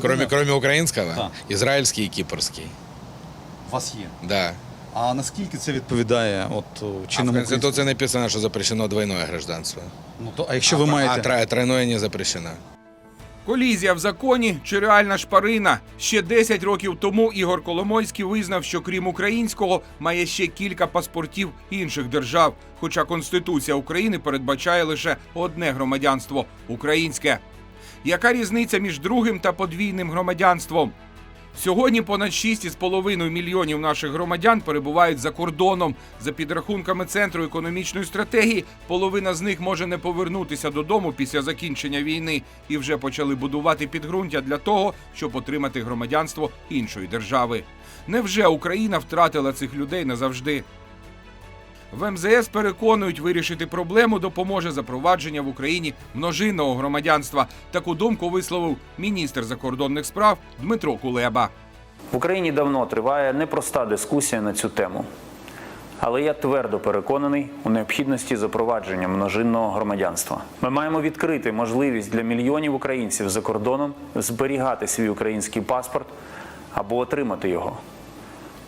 Кроме, кроме украинского, Да. израильский и кипрский. У вас є. Да. А наскільки це відповідає от о, А в чинному Конституции написано, что запрещено двойное гражданство. Ну, то, а якщо ви а, маєте. а тро- тройное не запрещено. Колізія в законі чи реальна шпарина. Ще 10 років тому Ігор Коломойський визнав, що крім українського має ще кілька паспортів інших держав. Хоча Конституція України передбачає лише одне громадянство українське. Яка різниця між другим та подвійним громадянством? Сьогодні понад 6,5 мільйонів наших громадян перебувають за кордоном. За підрахунками центру економічної стратегії, половина з них може не повернутися додому після закінчення війни і вже почали будувати підґрунтя для того, щоб отримати громадянство іншої держави. Невже Україна втратила цих людей назавжди? В МЗС переконують, вирішити проблему допоможе запровадження в Україні множинного громадянства. Таку думку висловив міністр закордонних справ Дмитро Кулеба. В Україні давно триває непроста дискусія на цю тему. Але я твердо переконаний у необхідності запровадження множинного громадянства. Ми маємо відкрити можливість для мільйонів українців за кордоном зберігати свій український паспорт або отримати його.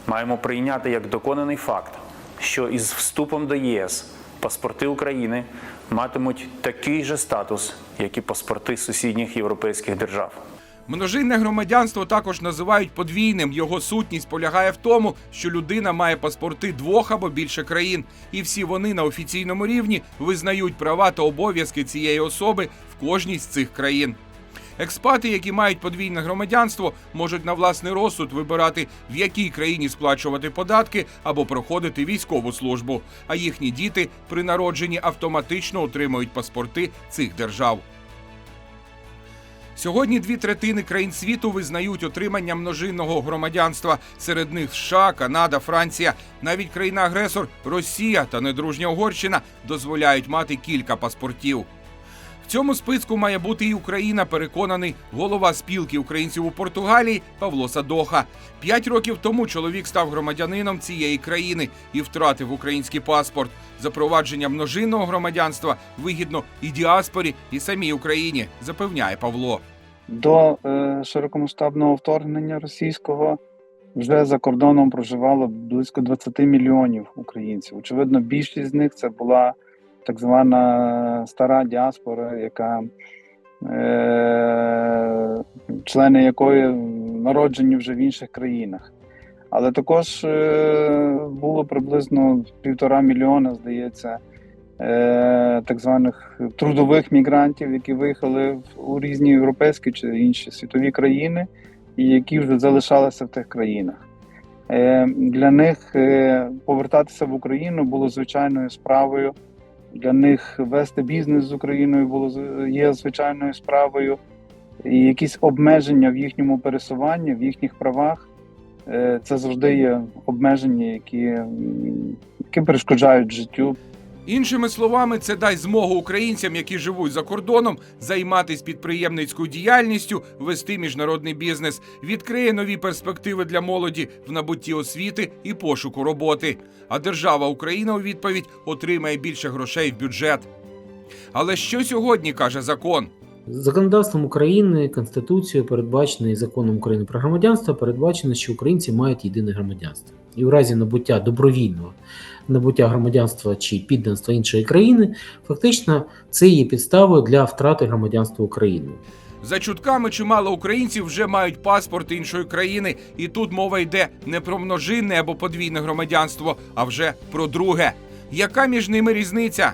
Маємо прийняти як доконаний факт, що із вступом до ЄС паспорти України матимуть такий же статус, як і паспорти сусідніх європейських держав. Множинне громадянство також називають подвійним. Його сутність полягає в тому, що людина має паспорти двох або більше країн, і всі вони на офіційному рівні визнають права та обов'язки цієї особи в кожній з цих країн. Експати, які мають подвійне громадянство, можуть на власний розсуд вибирати, в якій країні сплачувати податки або проходити військову службу. А їхні діти при народженні автоматично отримують паспорти цих держав. Сьогодні дві третини країн світу визнають отримання множинного громадянства. Серед них США, Канада, Франція, навіть країна-агресор Росія та недружня Угорщина дозволяють мати кілька паспортів. В цьому списку має бути і Україна, переконаний голова спілки українців у Португалії Павло Садоха. П'ять років тому чоловік став громадянином цієї країни і втратив український паспорт. Запровадження множинного громадянства вигідно і діаспорі, і самій Україні, запевняє Павло. До е, широкомасштабного вторгнення російського вже за кордоном проживало близько 20 мільйонів українців. Очевидно, більшість з них це була так звана стара діаспора, яка е, члени якої народжені вже в інших країнах. Але також е, було приблизно півтора мільйона, здається, е, так званих трудових мігрантів, які виїхали у різні європейські чи інші світові країни, і які вже залишалися в тих країнах. Е, Для них повертатися в Україну було звичайною справою. Для них вести бізнес з Україною було є звичайною справою, і якісь обмеження в їхньому пересуванні, в їхніх правах. е, Це завжди є обмеження, які, які перешкоджають життю. Іншими словами, це дасть змогу українцям, які живуть за кордоном, займатися підприємницькою діяльністю, вести міжнародний бізнес, відкриє нові перспективи для молоді в набутті освіти і пошуку роботи. А держава Україна у відповідь отримає більше грошей в бюджет. Але що сьогодні каже закон? Законодавством України, Конституцією передбачено і законом України про громадянство передбачено, що українці мають єдине громадянство. І в разі набуття добровільного набуття громадянства чи підданства іншої країни, фактично це є підставою для втрати громадянства України. За чутками чимало українців вже мають паспорт іншої країни, і тут мова йде не про множинне або подвійне громадянство, а вже про друге. Яка між ними різниця?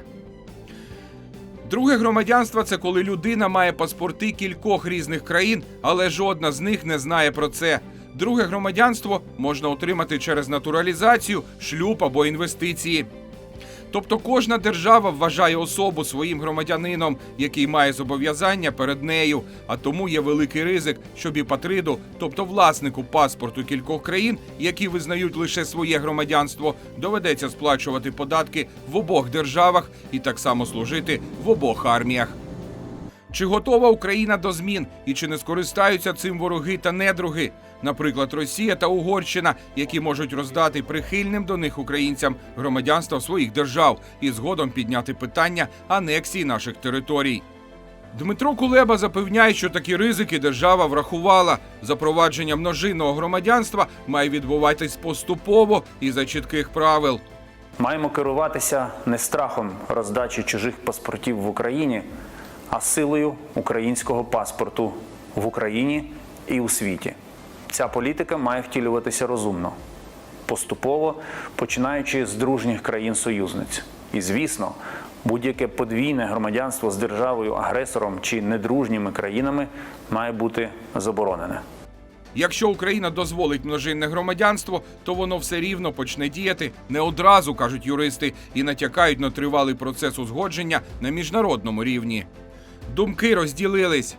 Друге громадянство це коли людина має паспорти кількох різних країн, але жодна з них не знає про це. Друге громадянство можна отримати через натуралізацію, шлюб або інвестиції. Тобто кожна держава вважає особу своїм громадянином, який має зобов'язання перед нею. А тому є великий ризик, що біпатриду, тобто власнику паспорту кількох країн, які визнають лише своє громадянство, доведеться сплачувати податки в обох державах і так само служити в обох арміях. Чи готова Україна до змін і чи не скористаються цим вороги та недруги, наприклад, Росія та Угорщина, які можуть роздати прихильним до них українцям громадянства своїх держав і згодом підняти питання анексії наших територій? Дмитро Кулеба запевняє, що такі ризики держава врахувала. Запровадження множинного громадянства має відбуватись поступово і за чітких правил. Маємо керуватися не страхом роздачі чужих паспортів в Україні, а силою українського паспорту в Україні і у світі. Ця політика має втілюватися розумно, поступово починаючи з дружніх країн-союзниць. І, звісно, будь-яке подвійне громадянство з державою-агресором чи недружніми країнами має бути заборонене. Якщо Україна дозволить множинне громадянство, то воно все рівно почне діяти не одразу, кажуть юристи, і натякають на тривалий процес узгодження на міжнародному рівні. Думки розділились.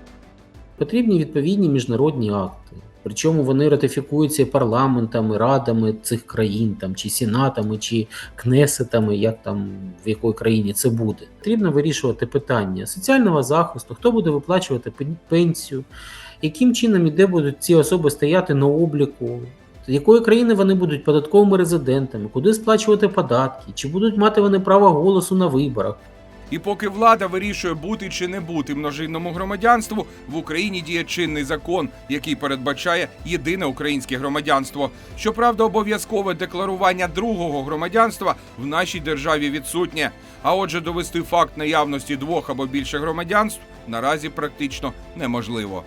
Потрібні відповідні міжнародні акти. Причому вони ратифікуються парламентами, радами цих країн, там чи сенатами, чи кнесетами, як там в якої країні це буде. Потрібно вирішувати питання соціального захисту, хто буде виплачувати пенсію, яким чином і де будуть ці особи стояти на обліку, з якої країни вони будуть податковими резидентами, куди сплачувати податки, чи будуть мати вони право голосу на виборах. І поки влада вирішує бути чи не бути множинному громадянству, в Україні діє чинний закон, який передбачає єдине українське громадянство. Щоправда, обов'язкове декларування другого громадянства в нашій державі відсутнє. А отже, довести факт наявності двох або більше громадянств наразі практично неможливо.